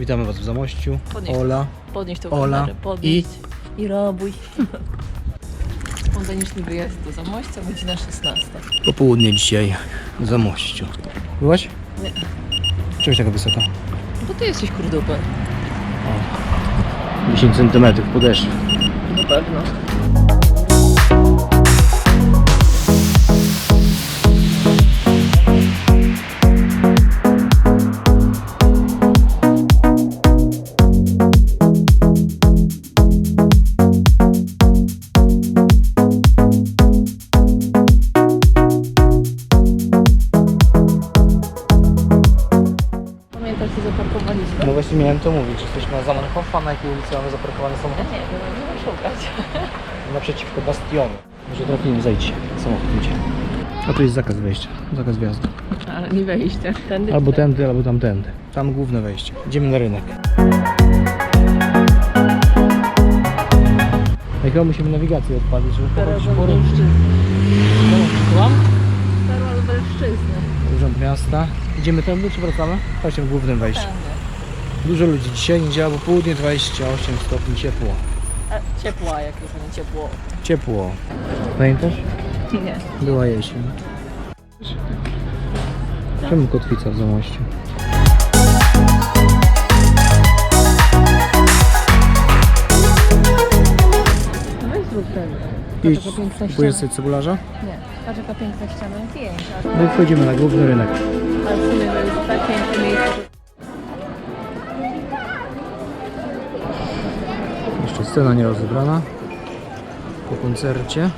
Witamy Was w Zamościu. Podnieś. Ola. Podnieś to Ola kamerę, podnieś i, robuj. Spontaniczny wyjazd do Zamościa, godzina 16. Popołudnie dzisiaj w Zamościu. Byłaś? Nie. Czemu taka wysoka? Bo ty jesteś kurdupę. 10 cm podeszwy. Na pewno. No miałem to mówić, jesteśmy na Zamenhofa, na jakiej ulicy mamy zaparkowane Ja samochody? nie wiem, nie wiem szukać. Naprzeciwko Bastionu. Może trafimy, zejdź. Samochód idzie. A tu jest zakaz wejścia, zakaz wjazdu. Ale nie wejście. Tędy Albo tędy, albo tamtędy. Tam główne wejście. Idziemy na rynek. Jak chyba musimy nawigację odpalić, żeby pochodzić po rynku. Słucham? Urząd Miasta. Idziemy tędy czy wracamy? Chodźmy w głównym wejściu. Tędy. Dużo ludzi dzisiaj, niedziela popołudnie, 28 stopni ciepło. A, ciepła, jak już nie ciepło. Ciepło. Pamiętasz? Nie. Była jesień. Czemu kotwica w Zamościu? No weź zrób ten. Idź, Patrz, jaka piękna pójdziesz ściana. sobie cebularza? Nie. Patrz jaka piękna ściana zdjęć. No i wchodzimy na główny rynek. Ale w sumie to jest tak piękne miejsce, że... scena nie. Po koncercie.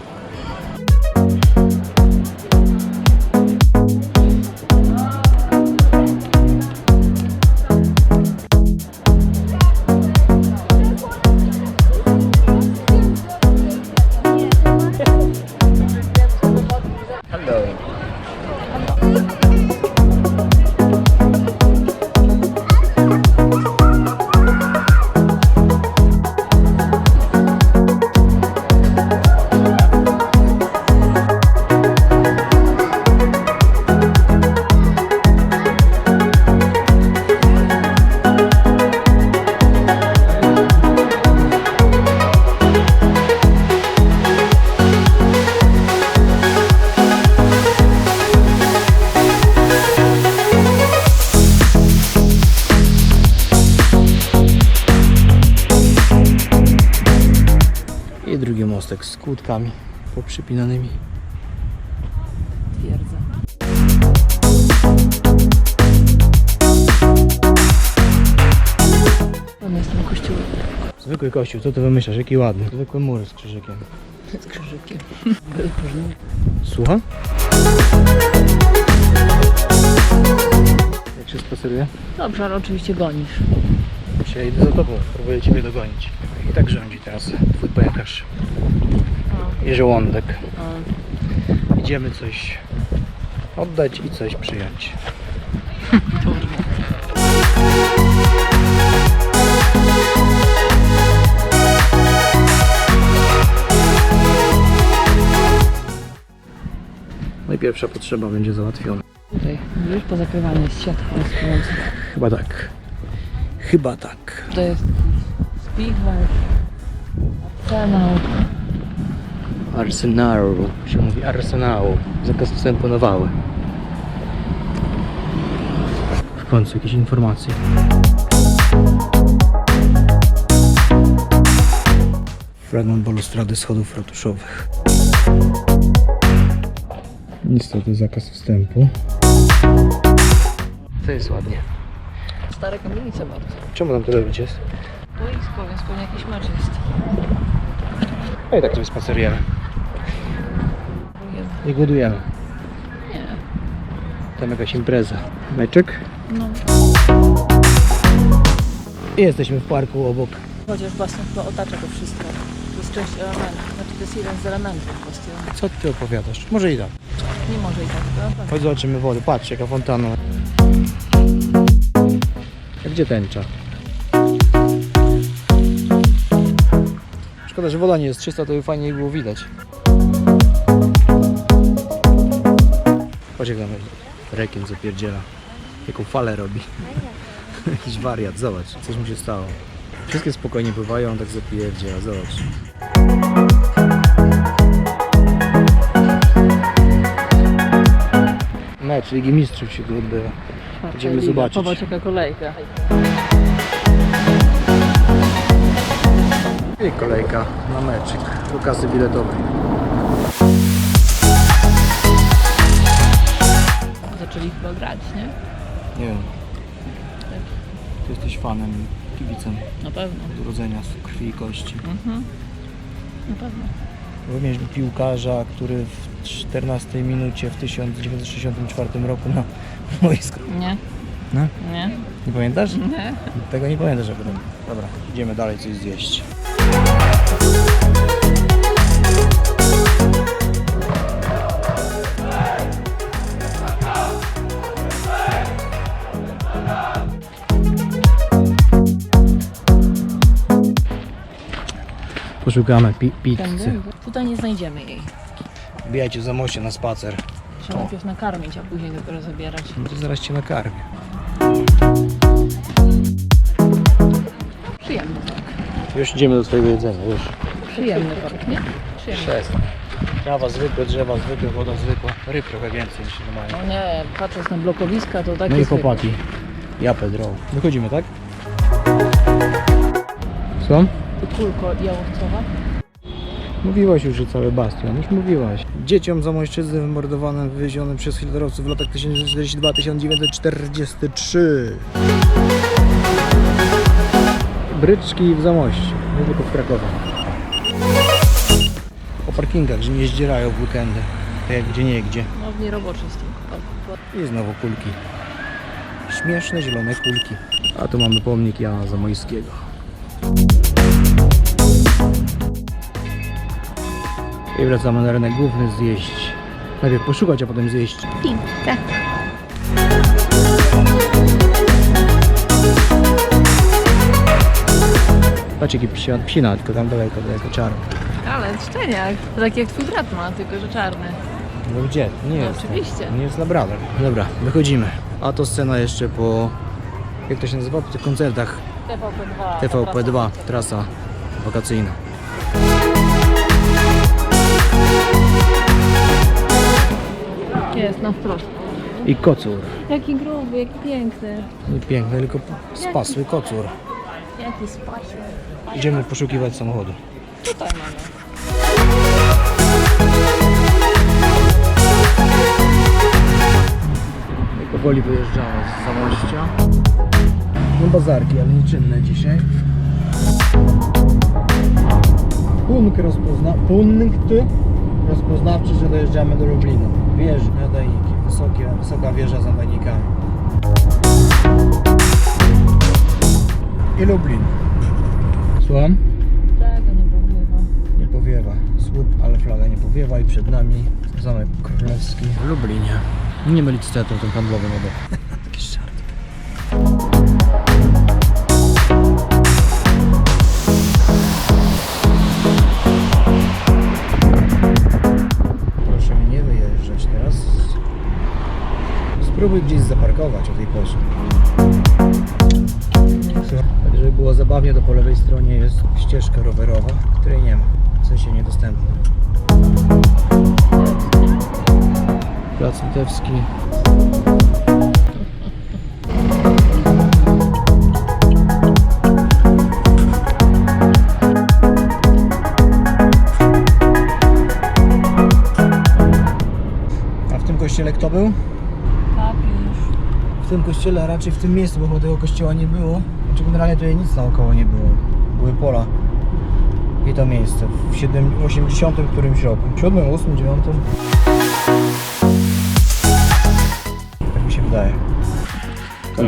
Mostek z kłódkami poprzypinanymi. Twierdza. Tam jest ten kościół Zwykły kościół, co ty wymyślasz? Jaki ładny. Zwykły mur z krzyżykiem. z krzyżykiem. Słucham? Jak się spaceruje? Dobrze, ale oczywiście gonisz. Dzisiaj idę za tobą, próbuję ciebie dogonić. I tak rządzi teraz twój pękarz. Jerzy Łądek. A, Idziemy coś oddać i coś przyjąć. No i pierwsza potrzeba będzie załatwiona. tutaj, widzisz, pozakrywane jest siatka. Chyba tak. Chyba tak. To jest spichler, arsenał. Arsenału. Się mówi arsenału. Zakaz wstępu na wały. W końcu jakieś informacje. Fragment balustrady schodów ratuszowych. Niestety zakaz wstępu. To jest ładnie. Stare kamienice bardzo. Czemu tam tyle ludzi jest? Boisko, więc pewnie jakiś mecz jest. No i tak sobie spacerujemy. Nie głodujemy. Nie. Tam jakaś impreza. Meczek. No. I jesteśmy w parku obok. Chociaż basen chyba otacza to wszystko. To jest część elementów. Znaczy to jest jeden z elementów bastionu. Co ty opowiadasz? Może i tak. Nie może i tak? Chodź zobaczymy wodę. Patrz jaka fontanna. A gdzie tęcza? Szkoda, że woda nie jest czysta, to by fajniej było widać. Patrz jak tam rekin zapierdziela. Jaką falę robi. Jakiś wariat, zobacz, coś mu się stało. Wszystkie spokojnie pływają, on tak zapierdziela, zobacz. Mecz Ligi Mistrzów się tu odbywa. Idziemy zobaczyć. Zobacz jaka kolejka. I kolejka na meczyk do kasy biletowej. Zaczęli chyba grać, nie? Nie wiem. Ty jesteś fanem, kibicem Na pewno. od urodzenia z krwi i kości. Mhm. Na pewno. Mieliśmy piłkarza, który w 14 minucie w 1964 roku na boisku. Nie? No? Nie? Nie pamiętasz? Nie. Tego nie pamiętasz, że potem. Dobra, idziemy dalej coś zjeść. Poszukamy pi pizzy. Tutaj nie znajdziemy jej. Bijajcie za moście na spacer. Trzeba najpierw nakarmić, a później dopiero zabierać. No to zaraz cię nakarmię. Przyjemny park. Już idziemy do twojego jedzenia, już. Przyjemny park, nie? Przyjemny. Przestań. Trawa zwykłe, drzewa zwykłe, woda zwykła. Ryb trochę więcej niż normalnie. No nie, patrząc na blokowiska, to takie No i chłopaki. Ja Pedro. Wychodzimy, tak? Co? Kulko jałowcowa. Mówiłaś już, że cały bastion. Już mówiłaś. Dzieciom zamojszczyzny wymordowanym, wywiezionym przez hitlerowców w latach 1942-1943. Bryczki w Zamościu, nie tylko w Krakowie. Po parkingach, że nie zdzierają w weekendy. Tak jak gdzie nie gdzie. No w nieroboczystym parku. I znowu kulki. Śmieszne zielone kulki. A tu mamy pomnik Jana Zamojskiego. I wracamy na rynek główny zjeść. Najpierw poszukać, a potem zjeść. Pizzę. Patrz jaki psia, psina, tylko tam daleko, daleko czarny. Ale szczeniak. To tak jak twój brat ma, tylko że czarny. No gdzie? Nie No jest. oczywiście. Nie jest Labrador. Dobra, wychodzimy. A to scena jeszcze po... Jak to się nazywa? Po tych koncertach TVP2. TVP2, trasa wakacyjna. Jest, na wprost. I kocur. Jaki gruby, jaki piękny. Nie piękny, tylko spasły kocur. Jaki spaśny. Idziemy poszukiwać samochodu. Tutaj mamy. Powoli wyjeżdżamy z Zamościa. No bazarki, ale nieczynne dzisiaj. Punkt rozpozna... Punkt rozpoznawczy, że dojeżdżamy do Lublina. Wież, nadajniki. Wysokie, wysoka wieża z nadajnikami. I Lublin. Słucham? Czego nie powiewa? Nie powiewa. Słup, ale flaga nie powiewa i przed nami Zamek Królewski w Lublinie. Nie mylić z teatrem tym handlowym obok. Taki żart. Spróbuj gdzieś zaparkować o tej porze. Tak, żeby było zabawnie, to po lewej stronie jest ścieżka rowerowa, której nie ma, w sensie niedostępna. Plac Litewski. A w tym kościele kto był? Tym kościele, a raczej w tym miejscu, bo tego kościoła nie było. Znaczy generalnie tutaj nic naokoło nie było. Były pola. I to miejsce w 7, 80 którymś roku. 7, 8, 9. Tak mi się wydaje. To